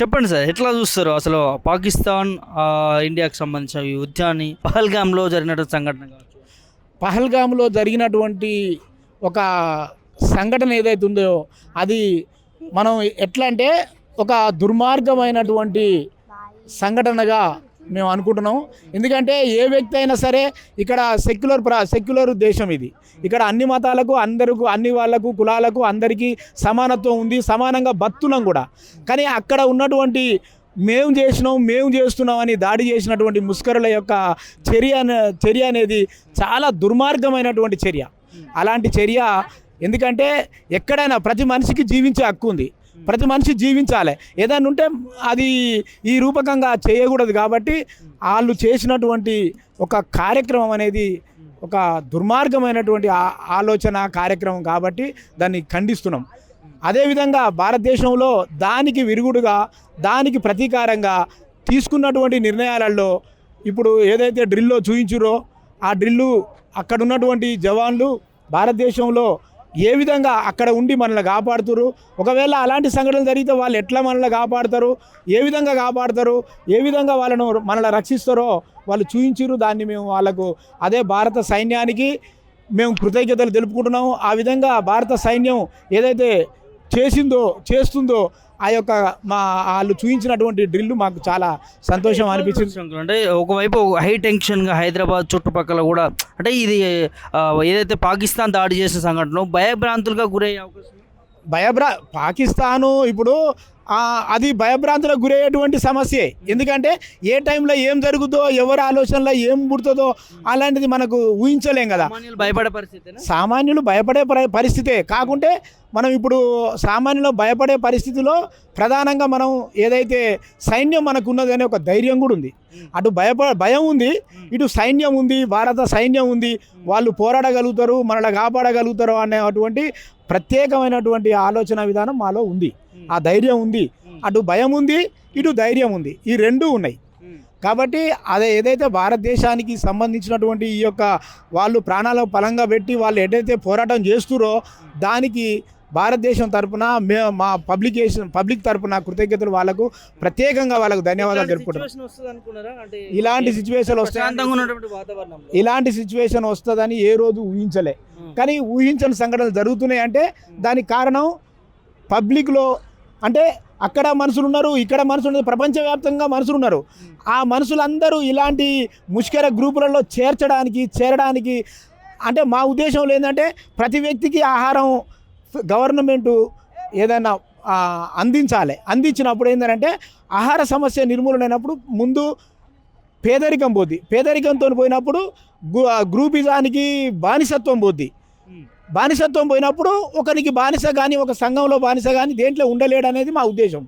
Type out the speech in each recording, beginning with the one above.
చెప్పండి సార్ ఎట్లా చూస్తారు అసలు పాకిస్తాన్ ఇండియాకి సంబంధించిన ఈ యుద్ధాన్ని? పహల్గామ్లో జరిగినటువంటి సంఘటన కావచ్చు. పహల్గామ్లో జరిగినటువంటి ఒక సంఘటన ఏదైతే ఉందో అది మనం ఎట్లా అంటే ఒక దుర్మార్గమైనటువంటి సంఘటనగా మేము అనుకుంటున్నాం ఎందుకంటే ఏ వ్యక్తి అయినా సరే ఇక్కడ సెక్యులర్ ప్ర సెక్యులర్ దేశం ఇది. ఇక్కడ అన్ని మతాలకు అందరికీ అన్ని వాళ్ళకు కులాలకు అందరికీ సమానత్వం ఉంది సమానంగా బతున్నాం కూడా. కానీ అక్కడ ఉన్నటువంటి మేము చేసినాం మేము చేస్తున్నాం అని దాడి చేసినటువంటి ముస్కరుల యొక్క చర్య చర్య అనేది చాలా దుర్మార్గమైనటువంటి చర్య. అలాంటి చర్య ఎందుకంటే ఎక్కడైనా ప్రతి మనిషికి జీవించే హక్కు ఉంది. ప్రతి మనిషి జీవించాలి. ఏదైనా ఉంటే అది ఈ రూపకంగా చేయకూడదు కాబట్టి వాళ్ళు చేసినటువంటి ఒక కార్యక్రమం అనేది ఒక దుర్మార్గమైనటువంటి ఆలోచన కార్యక్రమం కాబట్టి దాన్ని ఖండిస్తున్నాం. అదేవిధంగా భారతదేశంలో దానికి విరుగుడుగా దానికి ప్రతీకారంగా తీసుకున్నటువంటి నిర్ణయాలలో ఇప్పుడు ఏదైతే డ్రిల్లో చూయించురో ఆ డ్రిల్లు అక్కడ ఉన్నటువంటి జవాన్లు భారతదేశంలో ఏ విధంగా అక్కడ ఉండి మనల్ని కాపాడుతారు ఒకవేళ అలాంటి సంఘటనలు జరిగితే వాళ్ళు ఎట్లా మనల్ని కాపాడతారు? ఏ విధంగా కాపాడతారు? ఏ విధంగా వాళ్ళను మనల్ని రక్షిస్తారో వాళ్ళు చూయించారు దాన్ని మేము వాళ్ళకు అదే భారత సైన్యానికి మేము కృతజ్ఞతలు తెలుపుకుంటున్నాము. ఆ విధంగా భారత సైన్యం ఏదైతే చేసిందో చేస్తుందో ఆ యొక్క మా వాళ్ళు చూపించినటువంటి డ్రిల్ మాకు చాలా సంతోషం అనిపించింది అంటే ఒకవైపు హై టెన్షన్గా హైదరాబాద్ చుట్టుపక్కల కూడా అంటే ఇది ఏదైతే పాకిస్తాన్ దాడి చేసిన సంఘటన భయభ్రాంతులుగా గురయ్యే అవకాశం. భయభ్రా పాకిస్తాను ఇప్పుడు అది భయభ్రాంతులకు గురయ్యేటువంటి సమస్యే. ఎందుకంటే ఏ టైంలో ఏం జరుగుతుందో ఎవరి ఆలోచనలో ఏం పుడుతుందో అలాంటిది మనకు ఊహించలేం కదా. భయపడే పరిస్థితి సామాన్యులు భయపడే పరి- పరిస్థితే. కాకుంటే మనం ఇప్పుడు సామాన్యులు భయపడే పరిస్థితిలో ప్రధానంగా మనం ఏదైతే సైన్యం మనకు ఉన్నది అనే ఒక ధైర్యం కూడా ఉంది. అటు భయప భయం ఉంది ఇటు సైన్యం ఉంది భారత సైన్యం ఉంది. వాళ్ళు పోరాడగలుగుతారు మనల్ని కాపాడగలుగుతారు అనేటువంటి ప్రత్యేకమైనటువంటి ఆలోచన విధానం మాలో ఉంది. ఆ ధైర్యం ఉంది. అటు భయం ఉంది ఇటు ధైర్యం ఉంది. ఈ రెండు ఉన్నాయి. కాబట్టి అదే ఏదైతే భారతదేశానికి సంబంధించినటువంటి ఈ యొక్క వాళ్ళు ప్రాణాలు పలంగా పెట్టి వాళ్ళు ఏదైతే పోరాటం చేస్తురో దానికి భారతదేశం తరపున మే మా పబ్లికేషన్ పబ్లిక్ తరపున కృతజ్ఞతలు వాళ్ళకు. ప్రత్యేకంగా వాళ్ళకు ధన్యవాదాలు అంటే ఇలాంటి సిచ్యువేషన్ వస్తాయి ఇలాంటి సిచ్యువేషన్ వస్తుందని ఏ రోజు ఊహించలే. కానీ ఊహించని సంఘటనలు జరుగుతున్నాయి అంటే దానికి కారణం పబ్లిక్లో అంటే అక్కడ మనుషులు ఉన్నారు ఇక్కడ మనుషులు ఉన్నారు ప్రపంచవ్యాప్తంగా మనుషులు ఉన్నారు. ఆ మనుషులందరూ ఇలాంటి ముష్కర గ్రూపులలో చేర్చడానికి చేరడానికి అంటే మా ఉద్దేశంలో ఏంటంటే ప్రతి వ్యక్తికి ఆహారం గవర్నమెంటు ఏదైనా అందించాలి. అందించినప్పుడు ఏంటంటే ఆహార సమస్య నిర్మూలనైనప్పుడు ముందు పేదరికం పోద్ది. పేదరికంతో పోయినప్పుడు గ్రూపిజానికి బానిసత్వం పోద్ది. బానిసత్వం పోయినప్పుడు ఒకరికి బానిస కానీ ఒక సంఘంలో బానిస కానీ దేంట్లో ఉండలేడు అనేది మా ఉద్దేశం.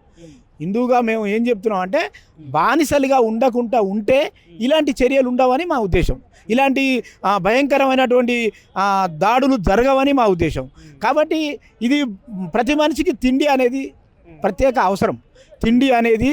హిందువుగా మేము ఏం చెప్తున్నాం అంటే బానిసలుగా ఉండకుండా ఉంటే ఇలాంటి చర్యలు ఉండవని మా ఉద్దేశం. ఇలాంటి భయంకరమైనటువంటి దాడులు జరగవని మా ఉద్దేశం. కాబట్టి ఇది ప్రతి మనిషికి తిండి అనేది ప్రత్యేక అవసరం. తిండి అనేది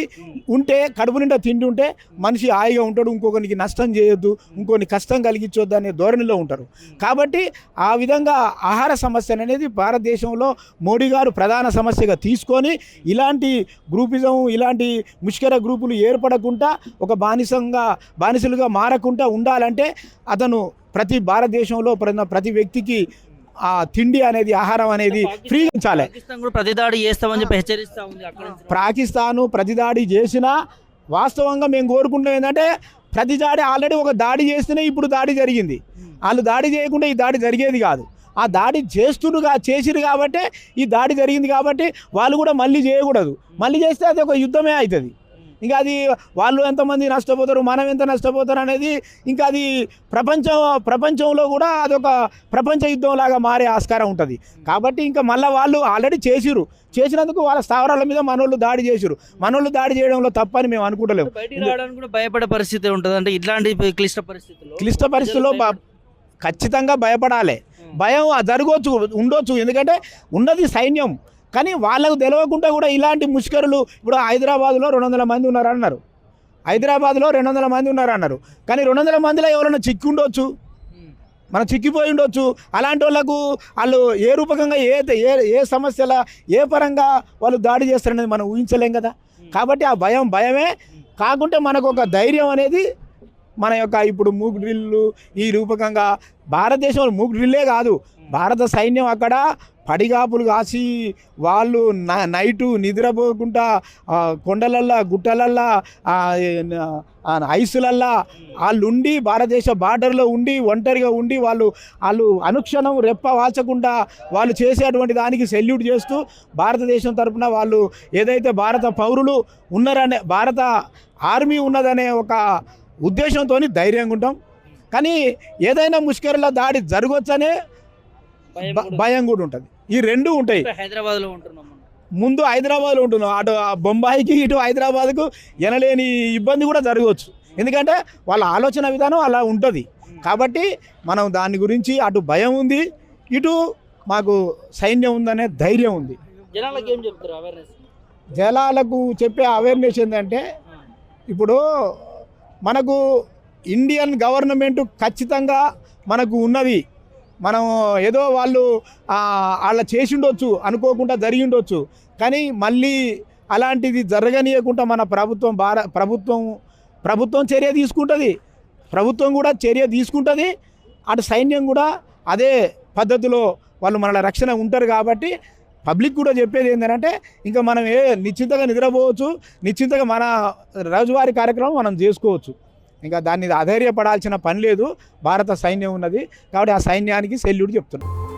ఉంటే కడుపు నిండా తిండి ఉంటే మనిషి హాయిగా ఉంటాడు ఇంకొకరికి నష్టం చేయొద్దు ఇంకొకరిని కష్టం కలిగించొద్దు అనే ధోరణిలో ఉంటారు. కాబట్టి ఆ విధంగా ఆహార సమస్య అనేది భారతదేశంలో మోడీ గారు ప్రధాన సమస్యగా తీసుకొని ఇలాంటి గ్రూపిజం ఇలాంటి ముష్కర గ్రూపులు ఏర్పడకుండా ఒక బానిసంగా బానిసలుగా మారకుండా ఉండాలంటే అతను ప్రతి భారతదేశంలో ప్రతి వ్యక్తికి ఆ తిండి అనేది ఆహారం అనేది ఫ్రీ ఉంచాలి. ప్రతిదాడి చేస్తామని చెప్పి హెచ్చరిస్తా ఉంది. పాకిస్తాను ప్రతిదాడి చేసినా వాస్తవంగా మేము కోరుకుంటాం ఏంటంటే ప్రతి దాడి ఆల్రెడీ ఒక దాడి చేస్తేనే ఇప్పుడు దాడి జరిగింది. వాళ్ళు దాడి చేయకుండా ఈ దాడి జరిగేది కాదు. ఆ దాడి చేస్తురుగా చేసిరు కాబట్టి ఈ దాడి జరిగింది కాబట్టి వాళ్ళు కూడా మళ్ళీ చేయకూడదు. మళ్ళీ చేస్తే అది ఒక యుద్ధమే అవుతుంది. ఇంకా అది వాళ్ళు ఎంతమంది నష్టపోతారు మనం ఎంత నష్టపోతారు అనేది ఇంకా అది ప్రపంచం ప్రపంచంలో కూడా అదొక ప్రపంచ యుద్ధం లాగా మారే ఆస్కారం ఉంటుంది. కాబట్టి ఇంకా మళ్ళీ వాళ్ళు ఆల్రెడీ చేసిరు చేసినందుకు వాళ్ళ స్థావరాల మీద మనోళ్ళు దాడి చేసిరు మనోళ్ళు దాడి చేయడంలో తప్పని మేము అనుకుంటలేము కూడా భయపడే పరిస్థితి ఉంటుంది. అంటే ఇట్లాంటి క్లిష్ట పరిస్థితుల్లో క్లిష్ట పరిస్థితుల్లో ఖచ్చితంగా భయపడాలి. భయం జరగవచ్చు ఉండొచ్చు. ఎందుకంటే ఉన్నది సైన్యం. కానీ వాళ్ళకు తెలియకుండా కూడా ఇలాంటి ముష్కరులు ఇప్పుడు హైదరాబాద్లో రెండు వందల మంది ఉన్నారు అన్నారు హైదరాబాద్లో రెండు వందల మంది ఉన్నారు అన్నారు కానీ రెండు వందల మందిలో ఎవరైనా చిక్కి ఉండొచ్చు మనం చిక్కిపోయి ఉండొచ్చు అలాంటి వాళ్ళకు వాళ్ళు ఏ రూపకంగా ఏ ఏ ఏ సమస్యల ఏ పరంగా వాళ్ళు దాడి చేస్తారనేది మనం ఊహించలేం కదా? కాబట్టి ఆ భయం భయమే కాకుంటే మనకు ఒక ధైర్యం అనేది మన యొక్క ఇప్పుడు మూక్ డ్రిల్లు ఈ రూపకంగా భారతదేశంలో మూక్ డ్రిల్లే కాదు. భారత సైన్యం అక్కడ పడిగాపులు కాసి వాళ్ళు న- నైటు నిద్రపోకుండా కొండలల్లా గుట్టలల్లా ఐసులల్లా వాళ్ళు ఉండి భారతదేశ బార్డర్లో ఉండి ఒంటరిగా ఉండి వాళ్ళు వాళ్ళు అనుక్షణం రెప్ప వాల్చకుండా వాళ్ళు చేసేటువంటి దానికి సెల్యూట్ చేస్తూ భారతదేశం తరపున వాళ్ళు ఏదైతే భారత పౌరులు ఉన్నారనే భారత ఆర్మీ ఉన్నదనే ఒక ఉద్దేశంతో ధైర్యంగా ఉంటాం. కానీ ఏదైనా ముష్కరుల దాడి జరగవచ్చనే భయం కూడా భయం కూడా ఉంటుంది. ఈ రెండు ఉంటాయి. హైదరాబాద్లో ఉంటున్నాం. ముందు హైదరాబాద్లో ఉంటున్నాం. అటు ఆ బొంబాయికి ఇటు హైదరాబాద్కు ఎనలేని ఇబ్బంది కూడా జరగవచ్చు ఎందుకంటే వాళ్ళ ఆలోచన విధానం అలా ఉంటుంది. కాబట్టి మనం దాని గురించి అటు భయం ఉంది ఇటు మాకు సైన్యం ఉందనే ధైర్యం ఉంది. జనాలకు ఏం చెప్తారు అవేర్నెస్ జలాలకు చెప్పే అవేర్నెస్ ఏంటంటే ఇప్పుడు మనకు ఇండియన్ గవర్నమెంట్ ఖచ్చితంగా మనకు ఉన్నది. మనం ఏదో వాళ్ళు అలా వాళ్ళ చేసి ఉండొచ్చు అనుకోకుండా జరిగి ఉండొచ్చు కానీ మళ్ళీ అలాంటిది జరగనీయకుండా మన ప్రభుత్వం భార ప్రభుత్వం ప్రభుత్వం చర్య తీసుకుంటుంది. ప్రభుత్వం కూడా చర్య తీసుకుంటుంది. అటు సైన్యం కూడా అదే పద్ధతిలో వాళ్ళు మన రక్షణ ఉంటారు కాబట్టి పబ్లిక్ కూడా చెప్పేది ఏంటంటే ఇంకా మనం ఏ నిశ్చింతగా నిద్రపోవచ్చు నిశ్చింతగా మన రోజువారీ కార్యక్రమం మనం చేసుకోవచ్చు. ఇంకా దాన్ని అధైర్యపడాల్సిన పని లేదు భారత సైన్యం ఉన్నది. కాబట్టి ఆ సైన్యానికి సెల్యూట్ చెప్తున్నాం.